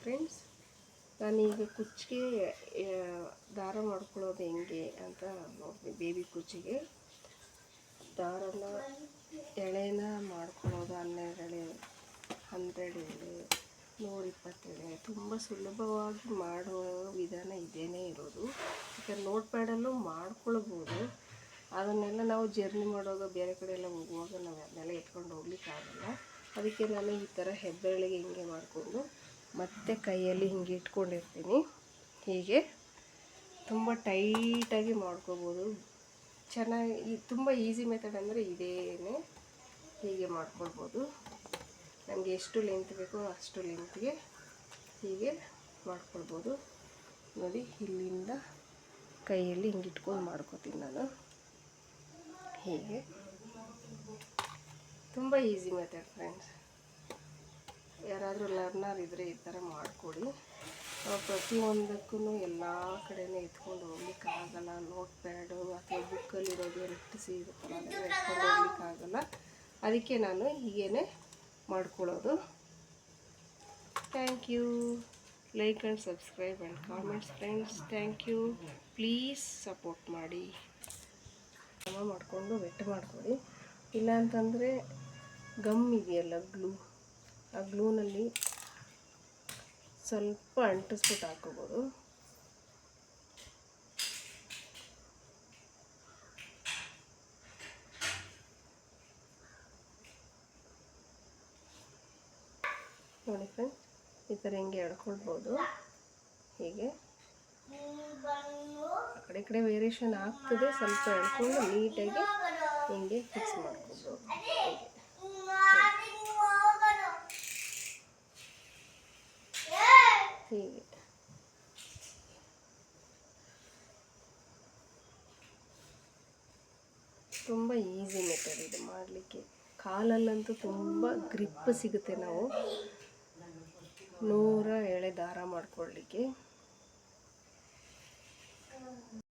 Friends ನಾನೀಗ ಕುಚ್ಚಿಗೆ ದಾರ ಮಾಡ್ಕೊಳ್ಳೋದು ಹೆಂಗೆ ಅಂತ ನೋಡ್ತೀನಿ ಬೇಬಿ ಕುಚ್ಚಿಗೆ. ದಾರನ, ಎಳೆನ ಮಾಡ್ಕೊಳ್ಳೋದು ಹನ್ನೆರಡು ಎಳೆ ಹನ್ನೆರಡು ಎಳೆ ನೂರಿಪ್ಪತ್ತೆಳೆ ತುಂಬ ಸುಲಭವಾಗಿ ಮಾಡುವ ವಿಧಾನ ಇದೇ ಇರೋದು. ಯಾಕಂದ್ರೆ ನೋಟ್ ಪ್ಯಾಡಲ್ಲೂ ಮಾಡ್ಕೊಳ್ಬೋದು. ಅದನ್ನೆಲ್ಲ ನಾವು ಜರ್ನಿ ಮಾಡೋದು, ಬೇರೆ ಕಡೆ ಎಲ್ಲ ಹೋಗುವಾಗ ನಾವು ಅದನ್ನೆಲ್ಲ ಎತ್ಕೊಂಡು ಹೋಗ್ಲಿಕ್ಕಾಗಲ್ಲ. ಅದಕ್ಕೆ ನಾನು ಈ ಥರ ಹೆಬ್ಬೆರಳಿಗೆ ಹಿಂಗೆ ಮಾಡಿಕೊಂಡು ಮತ್ತೆ ಕೈಯಲ್ಲಿ ಹಿಂಗೆ ಇಟ್ಕೊಂಡಿರ್ತೀನಿ. ಹೀಗೆ ತುಂಬ ಟೈಟಾಗಿ ಮಾಡ್ಕೋಬೋದು. ಚೆನ್ನಾಗಿ ತುಂಬ ಈಸಿ ಮೆಥಡ್ ಅಂದರೆ ಇದೇನೆ. ಹೀಗೆ ಮಾಡ್ಕೊಳ್ಬೋದು. ನಮಗೆ ಎಷ್ಟು ಲೆಂತ್ ಬೇಕೋ ಅಷ್ಟು ಲೆಂತ್ಗೆ ಹೀಗೆ ಮಾಡ್ಕೊಳ್ಬೋದು. ನೋಡಿ, ಇಲ್ಲಿಂದ ಕೈಯಲ್ಲಿ ಹಿಂಗೆ ಇಟ್ಕೊಂಡು ಮಾಡ್ಕೋತೀನಿ ನಾನು. ಹೀಗೆ. ತುಂಬ ಈಸಿ ಮೆಥಡ್ ಫ್ರೆಂಡ್ಸ್. ಯಾರಾದರೂ ಲರ್ನರ್ ಇದ್ದರೆ ಈ ಥರ ಮಾಡಿಕೊಡಿ. ಪ್ರತಿಯೊಂದಕ್ಕೂ ಎಲ್ಲ ಕಡೆಯೇ ಎತ್ಕೊಂಡು ಹೋಗ್ಲಿಕ್ಕಾಗಲ್ಲ ನೋಟ್ ಪ್ಯಾಡು ಅಥವಾ ಬುಕ್ಕಲ್ಲಿರೋದು ರಟ್ಟಿಸಿ ಎತ್ಕೊಂಡು ಹೋಗ್ಲಿಕ್ಕಾಗಲ್ಲ ಅದಕ್ಕೆ ನಾನು ಹೀಗೇ ಮಾಡ್ಕೊಳ್ಳೋದು. Thank you like and subscribe and comments friends thank you please support ಮಾಡಿ. ಮಾಡಿಕೊಂಡು, ವೆಟ್ ಮಾಡಿಕೊಡಿ. ಇಲ್ಲಾಂತಂದರೆ, ಗಮ್ ಇದೆಯಲ್ಲ ಗ್ಲೂ ಆ ಗ್ಲೂನಲ್ಲಿ ಸ್ವಲ್ಪ ಅಂಟಿಸ್ಬಿಟ್ಟು ಹಾಕೋಬೋದು. ನೋಡಿ ಫ್ರೆಂಡ್ಸ್ ಈ ಥರ ಹಿಂಗೆ ಎಳ್ಕೊಳ್ಬೋದು. ಹೀಗೆ. ಆ ಕಡೆ ಕಡೆ ವೇರಿಯೇಷನ್ ಆಗ್ತದೆ, ಸ್ವಲ್ಪ ಎಳ್ಕೊಂಡು ನೀಟಾಗಿ ಹಿಂಗೆ ಫಿಕ್ಸ್ ಮಾಡ್ಕೊಬೋದು. ಹೀಗೆ ತುಂಬ ಈಸಿ ಮೆಥಡ್ ಇದು ಮಾಡಲಿಕ್ಕೆ. ಕಾಲಲ್ಲಂತೂ ತುಂಬ ಗ್ರಿಪ್ ಸಿಗುತ್ತೆ ನಾವು. ನೂರ ಎಳೆ ದಾರ ಮಾಡ್ಕೊಳ್ಳಿಕ್ಕೆ.